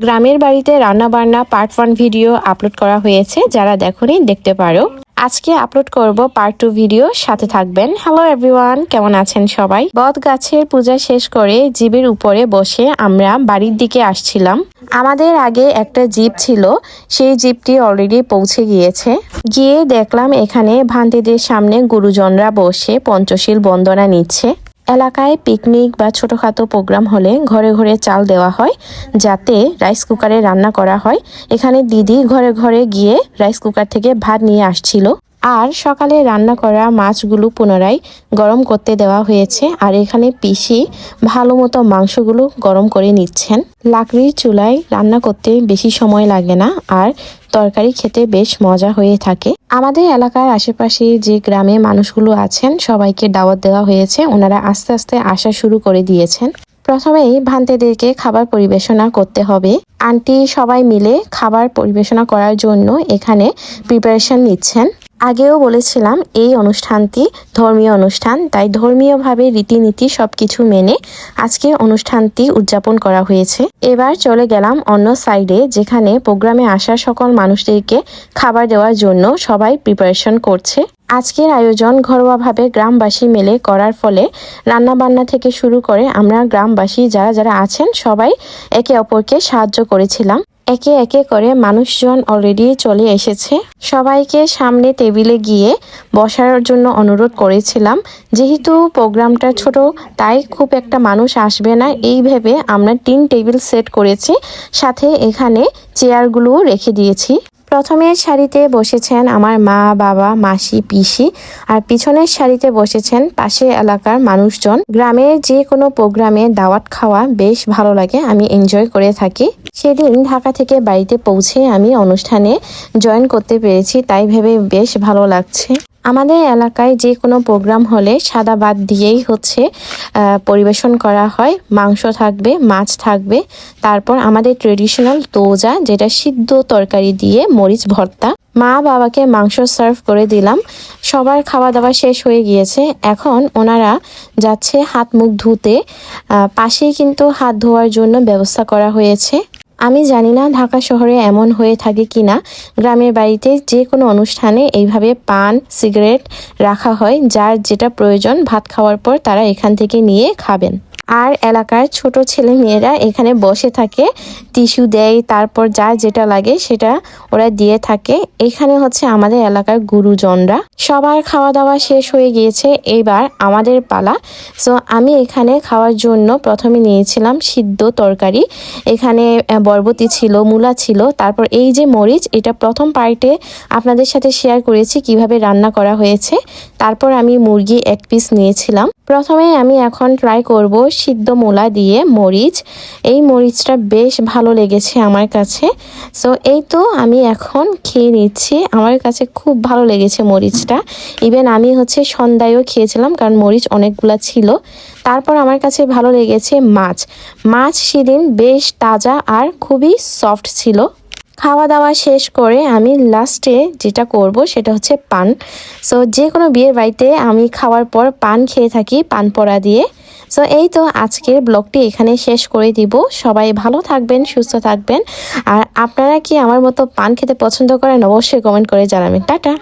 গ্রামের বাড়িতে রান্না বান্না পার্ট ওয়ান ভিডিও আপলোড করা হয়েছে, যারা দেখোনি দেখতে পারো। আজকে আপলোড করব পার্ট টু ভিডিও সাথে থাকবেন। হ্যালো এভরিওয়ান কেমন আছেন সবাই? বট গাছের পূজা শেষ করে জিবের উপরে বসে আমরা বাড়ির দিকে আসছিলাম। আমাদের আগে একটা জিপ ছিল, সেই জিপটি অলরেডি পৌঁছে গিয়েছে। গিয়ে দেখলাম এখানে ভান্তিদের সামনে গুরুজনরা বসে পঞ্চশীল বন্দনা নিচ্ছে। এলাকায় পিকনিক বা ছোটোখাটো প্রোগ্রাম হলে ঘরে ঘরে চাল দেওয়া হয়, যাতে রাইস কুকারে রান্না করা হয়। এখানে দিদি ঘরে ঘরে গিয়ে রাইস কুকার থেকে ভাত নিয়ে আসছিল। আর সকালে রান্না করা মাছগুলো পুনরায় গরম করতে দেওয়া হয়েছে আর এখানে পিসি ভালো মতো মাংসগুলো গরম করে নিচ্ছেন। লাকড়ির চুলায় রান্না করতে বেশি সময় লাগে না আর তরকারি খেতে বেশ মজা হয়ে থাকে। আমাদের এলাকার আশেপাশে যে গ্রামে মানুষগুলো আছেন, সবাইকে দাওয়াত দেওয়া হয়েছে। ওনারা আস্তে আস্তে আসা শুরু করে দিয়েছেন। প্রথমেই ভান্তেদেরকে খাবার পরিবেশনা করতে হবে। আন্টি সবাই মিলে খাবার পরিবেশনা করার জন্য এখানে প্রিপারেশন নিচ্ছেন। আগেও বলেছিলাম, এই অনুষ্ঠানটি ধর্মীয় অনুষ্ঠান, তাই ধর্মীয়ভাবে রীতিনীতি সবকিছু মেনে আজকে অনুষ্ঠানটি উদযাপন করা হয়েছে। এবার চলে গেলাম অন্য সাইডে যেখানে প্রোগ্রামে আসা সকল মানুষদেরকে খাবার দেওয়ার জন্য সবাই প্রিপারেশন করছে। আজকের আয়োজন ঘরোয়াভাবে গ্রামবাসী মেলে করার ফলে রান্নাবান্না থেকে শুরু করে আমরা গ্রামবাসী যারা যারা আছেন, সবাই একে অপরকে সাহায্য করেছিলাম। একে একে করে মানুষজন অলরেডি চলে এসেছে। সবাইকে সামনে টেবিলে গিয়ে বসার জন্য অনুরোধ করেছিলাম। যেহেতু প্রোগ্রামটা ছোট, তাই খুব একটা মানুষ আসবে না। এই ভেবে আমরা তিন টেবিল সেট করেছি। সাথে এখানে চেয়ারগুলোও রেখে দিয়েছি। প্রথমের শাড়িতে বসেছেন আমার মা, বাবা, মাসি, পিসি আর পিছনের সারিতে বসেছেন পাশে এলাকার মানুষজন। গ্রামের যে কোনো প্রোগ্রামে দাওয়াত খাওয়া বেশ ভালো লাগে, আমি এনজয় করে থাকি। সেদিন ঢাকা থেকে বাড়িতে পৌঁছে আমি অনুষ্ঠানে জয়েন করতে পেরেছি, তাই ভেবে বেশ ভালো লাগছে। আমাদের এলাকায় যে কোনো প্রোগ্রাম হলে সাদা ভাত দিয়েই হচ্ছে পরিবেশন করা হয়। মাংস থাকবে, মাছ থাকবে। তারপর আমাদের ট্রেডিশনাল তোজা যেটা সিদ্ধ তরকারি দিয়ে মরিচ ভর্তা। মা বাবাকে মাংস সার্ভ করে দিলাম। সবার খাওয়া দাওয়া শেষ হয়ে গিয়েছে। এখন ওনারা যাচ্ছে হাত মুখ ধুতে। পাশেই কিন্তু হাত ধোয়ার জন্য ব্যবস্থা করা হয়েছে। আমি জানি না ঢাকা শহরে এমন হয়ে থাকে কি না গ্রামের বাড়িতে যে কোনো অনুষ্ঠানে এইভাবে পান, সিগারেট রাখা হয়, যার যেটা প্রয়োজন, ভাত খাওয়ার পর তারা এখান থেকে নিয়ে খাবেন। আর এলাকার ছোট ছেলে মেয়েরা এখানে বসে থাকে টিস্যু দেয় তারপর যা যেটা লাগে সেটা ওরা দিয়ে থাকে। এখানে হচ্ছে আমাদের এলাকার গুরুজনরা। সবার খাওয়া দাওয়া শেষ হয়ে গিয়েছে এবার আমাদের পালা। সো আমি এখানে খাওয়ার জন্য প্রথমে নিয়েছিলাম সিদ্ধ তরকারি। এখানে আহ, বরবটি ছিল মূলা ছিল তারপর এই যে মরিচ এটা প্রথম পার্টে আপনাদের সাথে শেয়ার করেছি কীভাবে রান্না করা হয়েছে। তারপর আমি মুরগি এক পিস নিয়েছিলাম। প্রথমে আমি এখন ট্রাই করব সিদ্ধ মূলা দিয়ে মরিচ। এই মরিচটা বেশ ভালো লেগেছে আমার কাছে। সো এই তো আমি এখন খেয়ে নিচ্ছি। আমার কাছে খুব ভালো লেগেছে মরিচটা। ইভেন আমি হচ্ছে সন্ধ্যায়ও খেয়েছিলাম কারণ মরিচ অনেকগুলা ছিল। তারপর আমার কাছে ভালো লেগেছে মাছ। মাছ সেদিন বেশ তাজা আর খুবই সফট ছিল। খাওয়া দাওয়া শেষ করে আমি লাস্টে যেটা করব সেটা হচ্ছে পান। সো যে কোনো বিয়ের বাড়িতে আমি খাওয়ার পর পান খেয়ে থাকি, পান পড়া দিয়ে। সো এই তো আজকের ব্লগটি এখানে শেষ করে দিব। সবাই ভালো থাকবেন, সুস্থ থাকবেন। আর আপনারা কি আমার মতো পান খেতে পছন্দ করেন, অবশ্যই কমেন্ট করে জানাবেন। টাটা!